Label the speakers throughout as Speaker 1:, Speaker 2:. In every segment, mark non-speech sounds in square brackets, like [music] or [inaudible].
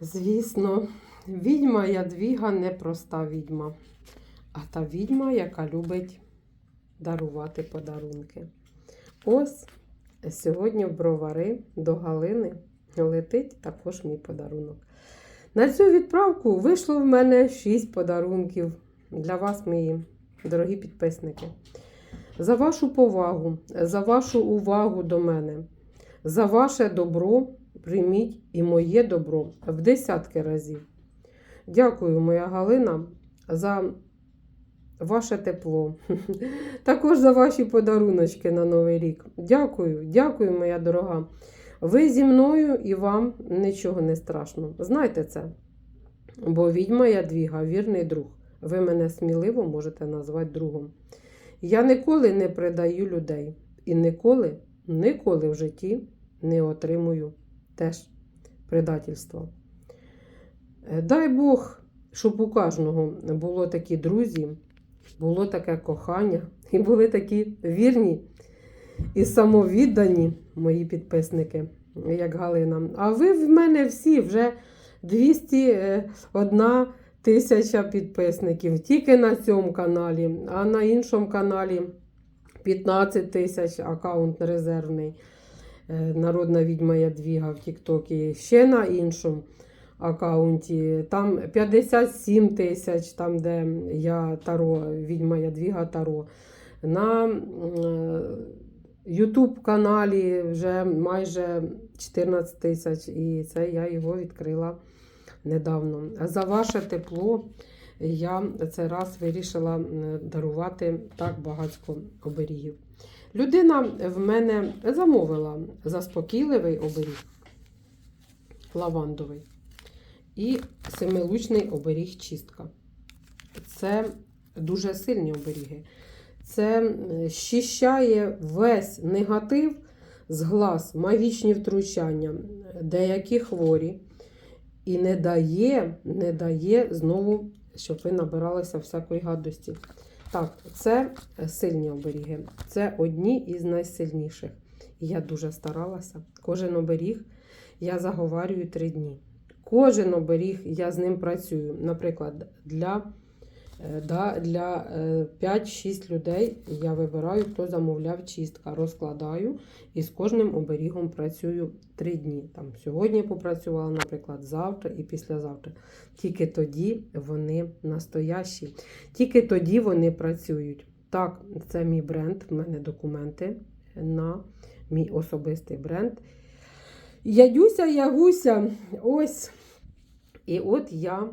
Speaker 1: Звісно, відьма Ядвіга не проста відьма, а та відьма, яка любить дарувати подарунки. Ось сьогодні в бровари до Галини летить також мій подарунок. На цю відправку вийшло в мене 6 подарунків для вас, мої дорогі підписники. За вашу повагу, за вашу увагу до мене, за ваше добро прийміть і моє добро в десятки разів. Дякую, моя Галина, за ваше тепло. [laughs] Також за ваші подаруночки на Новий рік. Дякую, дякую, моя дорога. Ви зі мною і вам нічого не страшно. Знайте це. Бо відьма Ядвіга, вірний друг. Ви мене сміливо можете назвати другом. Я ніколи не предаю людей і ніколи, ніколи в житті не отримую теж предательства. Е, Дай Бог, щоб у кожного було такі друзі, було таке кохання, [laughs] і були такі вірні і самовіддані мої підписники, як Галина. А ви в мене всі вже 201 тисяча підписників тільки на цьому каналі, а на іншому каналі 15 тисяч аккаунт резервний. Е, Народна відьма Ядвіга в Тіктокі. Ще на іншому аккаунті. Там 57 тисяч, там, де я Таро, відьма Ядвіга Таро. На Ютуб каналі вже майже 14 тисяч, і це я його відкрила недавно. За ваше тепло я цей раз вирішила дарувати так багатько оберігів. Людина в мене замовила заспокійливий оберіг, лавандовий і семилучний оберіг чистка. Це дуже сильні оберіги. Це щищає весь негатив з глаз, магічні втручання, деякі хворі. І не дає, не дає знову, щоб ви набиралися всякої гадості. Так, це сильні оберіги. Це одні із найсильніших. І я дуже старалася. Кожен оберіг я заговарюю три дні. Кожен оберіг я з ним працюю. Наприклад, для, да, для е, 5-6 людей я вибираю, хто замовляв чистка, розкладаю і з кожним оберігом працюю 3 дні. Там, сьогодні попрацювала, наприклад, завтра і післязавтра. Тільки тоді вони настоящі, тільки тоді вони працюють. Так, це мій бренд, в мене документи на мій особистий бренд. Ядюся, ягуся, ось. І от я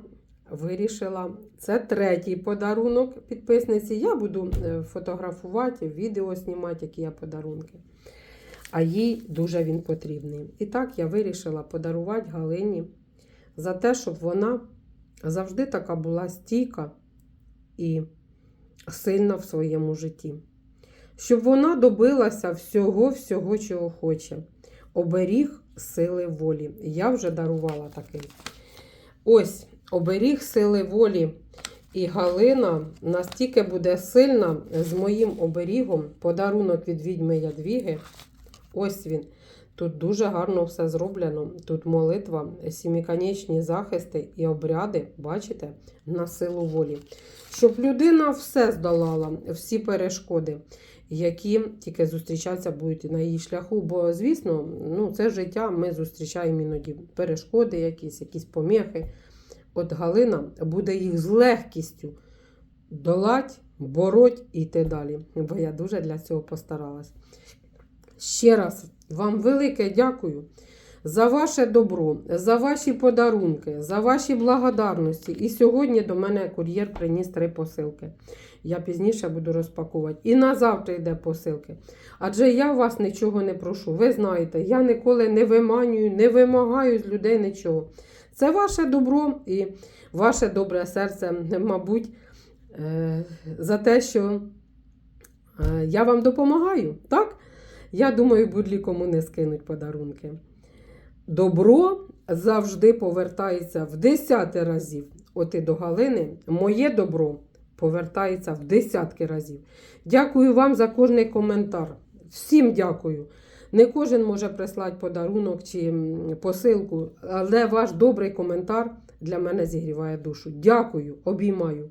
Speaker 1: вирішила, це третій подарунок підписниці. Я буду е, фотографувати, відео знімати, які я подарунки. А їй дуже він потрібний. І так я вирішила подарувати Галині за те, щоб вона завжди така була стійка і сильна в своєму житті. Щоб вона добилася всього-всього, чого хоче. Оберіг сили волі. Я вже дарувала такий. Ось оберіг сили волі. І Галина настільки буде сильна з моїм оберігом, подарунок від відьми Ядвіги. Ось він. Тут дуже гарно все зроблено. Тут молитва, сіміконечні захисти і обряди, бачите, на силу волі. Щоб людина все здолала, всі перешкоди, які тільки зустрічатися будуть на її шляху. Бо, звісно, ну, це життя, ми зустрічаємо іноді перешкоди, якісь, якісь поміхи. От Галина буде їх з легкістю долать, бороть і йти далі. Бо я дуже для цього постаралась. Ще раз вам велике дякую за ваше добро, за ваші подарунки, за ваші благодарності. І сьогодні до мене кур'єр приніс три посилки. Я пізніше буду розпакувати. І на завтра йде посилки. Адже я вас нічого не прошу. Ви знаєте, я ніколи не виманюю, не вимагаю з людей нічого. Це ваше добро і ваше добре серце, мабуть, е, за те, що е, я вам допомагаю. Так? Я думаю, будь-лі кому не скинуть подарунки. Добро завжди повертається в десяти разів. От і до Галини, моє добро повертається в десятки разів. Дякую вам за кожний коментар. Всім дякую Не кожен може прислати подарунок чи посилку, але ваш добрий коментар для мене зігріває душу. Дякую, обіймаю.